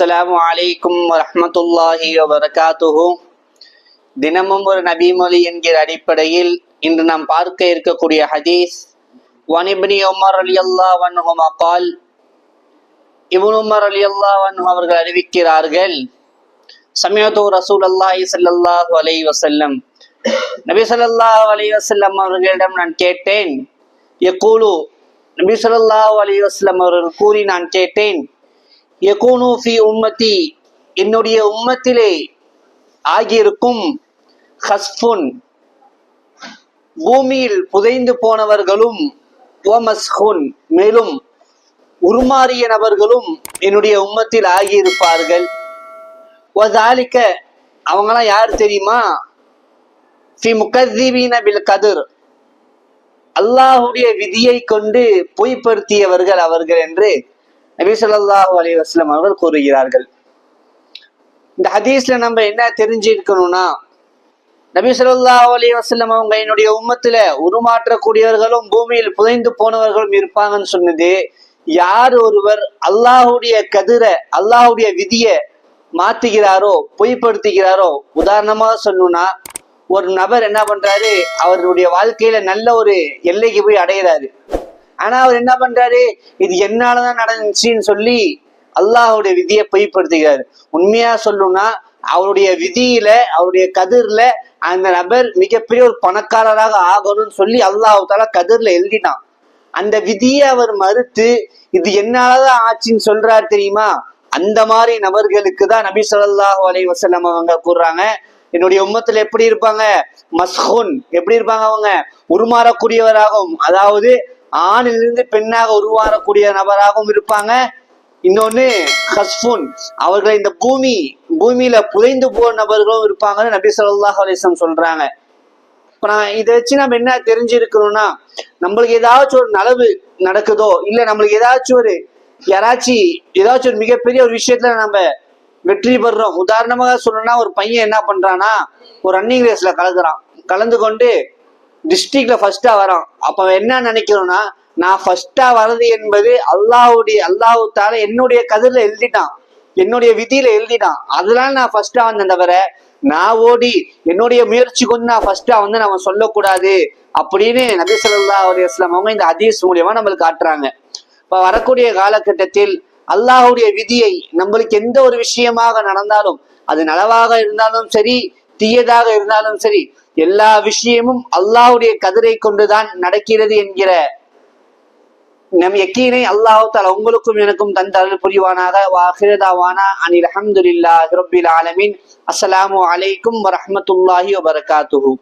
அஸ்லாம் வலைக்கும் வரமத்துல்லாஹி வபரகாத்துஹு. தினமும் ஒரு நபிமொழி என்கிற அடிப்படையில் இன்று நாம் பார்க்க இருக்கக்கூடிய ஹதீஸ் வனிபினி உமர் அலி அல்லா வன்ஹுமா கால் இவன் உமர் அலி அல்லா அவர்கள் அறிவிக்கிறார்கள் சமயத்து ரசூல் அல்லாஹி சல்லாஹூ அலை வசல்லம் நபி ஸல்லல்லாஹு அலைஹி வசல்லம் அவர்களிடம் நான் கேட்டேன். எக்கூலு நபி ஸல்லல்லாஹு அலி வஸல்லம் அவர்கள் கூறி நான் கேட்டேன். யகூனு உம்மத்தி என்னுடைய உம்மத்திலே ஆகியிருக்கும் ஹஸ்ஃபுன். பூமியில் புதைந்து போனவர்களும் ஓமஸ்ஹுன் மேலும் உருமாறிய நபர்களும் என்னுடைய உம்மத்தில் ஆகியிருப்பார்கள். ஒதாலிக்க அவங்களாம் யார் தெரியுமா? ஃபி முகத்தீபீன பில் கதிர். அல்லாஹுடைய விதியை கொண்டு பொய்ப்படுத்தியவர்கள் அவர்கள் என்று நபி சொல்லாஹு அலி வஸ்லம் அவர்கள் கூறுகிறார்கள். இந்த ஹதீஸ்ல நம்ம என்ன தெரிஞ்சிருக்கணும்னா நபி சொல்லா அலி வஸல்லம் அவங்க என்னுடைய உம்மத்துல உருமாற்றக்கூடியவர்களும் பூமியில் புதைந்து போனவர்களும் இருப்பாங்கன்னு சொன்னது யார் ஒருவர் அல்லாஹுடைய கதிரை அல்லாஹுடைய விதிய மாத்துகிறாரோ பொய்ப்படுத்துகிறாரோ உதாரணமாக சொல்லணும்னா ஒரு நபர் என்ன பண்றாரு அவருடைய வாழ்க்கையில நல்ல ஒரு எல்லைக்கு போய் அடையிறாரு. ஆனா அவர் என்ன பண்றாரு? இது என்னாலதான் நடந்துச்சுன்னு சொல்லி அல்லாஹுடைய விதியை பொய்ப்படுத்துகிறார். உண்மையா சொல்லணும்னா அவருடைய விதியில அவருடைய கதிர்ல அந்த நபர் மிகப்பெரிய ஒரு பணக்காரராக ஆகணும்னு சொல்லி அல்லாஹு தாலா கதிர்ல எழுதிட்டான். அந்த விதியை அவர் மறுத்து இது என்னாலதான் ஆச்சுன்னு சொல்றாரு தெரியுமா? அந்த மாதிரி நபர்களுக்கு தான் நபி சொல்லாஹு அலை வஸல்லம் அவங்க கூறுறாங்க. என்னுடைய உம்மத்துல எப்படி இருப்பாங்க? மஸ்ஹூன். எப்படி இருப்பாங்க அவங்க? உருமாறக்கூடியவராகவும். அதாவது ஆணிலிருந்து பெண்ணாக உருவாறக்கூடிய நபராகவும் இருப்பாங்க. இன்னொன்னு ஹஸ்புன் அவர்கள் இந்த பூமி பூமியில புதைந்து போன நபர்களும் இருப்பாங்கன்னு நபி சொல்லாஹ் அலைஹி சொல்றாங்க. இப்ப நான் இதை வச்சு நம்ம என்ன தெரிஞ்சிருக்கணும்னா நம்மளுக்கு ஏதாச்சும் ஒரு நலவு நடக்குதோ இல்ல நம்மளுக்கு ஏதாச்சும் ஒரு யாராச்சும் ஏதாச்சும் ஒரு மிகப்பெரிய ஒரு விஷயத்துல நம்ம வெற்றி பெறுறோம். உதாரணமாக சொல்லணும்னா ஒரு பையன் என்ன பண்றான்னா ஒரு ரன்னிங் ரேஸ்ல கலந்துறான். கலந்து கொண்டு டிஸ்ட்ரிக்ட்ல ஃபர்ஸ்டா வரான். அப்ப என்ன நினைக்கிறோம்னா நான் ஃபர்ஸ்டா வர்றது என்பது அல்லாவுடைய அல்லாஹு தால என்னுடைய கதிரில் எழுதிட்டான். என்னுடைய விதியில எழுதிட்டான். அதனால நான் ஃபர்ஸ்டா வந்தேன் தவிர நான் ஓடி என்னுடைய முயற்சி கொண்டு நான் ஃபர்ஸ்டா வந்து நம்ம சொல்லக்கூடாது அப்படின்னு நபி ஸல்லல்லாஹு அலைஹி அவங்க இந்த ஹதீஸ் மூலியமா நம்மளுக்கு காட்டுறாங்க. இப்ப வரக்கூடிய காலகட்டத்தில் அல்லாஹுடைய விதியை நம்மளுக்கு எந்த ஒரு விஷயமாக நடந்தாலும் அது நலவாக இருந்தாலும் சரி தீயதாக இருந்தாலும் சரி எல்லா விஷயமும் அல்லாஹுடைய கதிரை கொண்டுதான் நடக்கிறது என்கிற நம் எக்கீனை அல்லாஹு தாலா உங்களுக்கும் எனக்கும் தந்த புரிவானாக. வாஹிரதாவானா அனில் அஹமதுல்லா ரப்பில் ஆலமின். அஸ்லாம் அலைக்கும் வரமத்துல்லாஹி வபர்காத்துஹூ.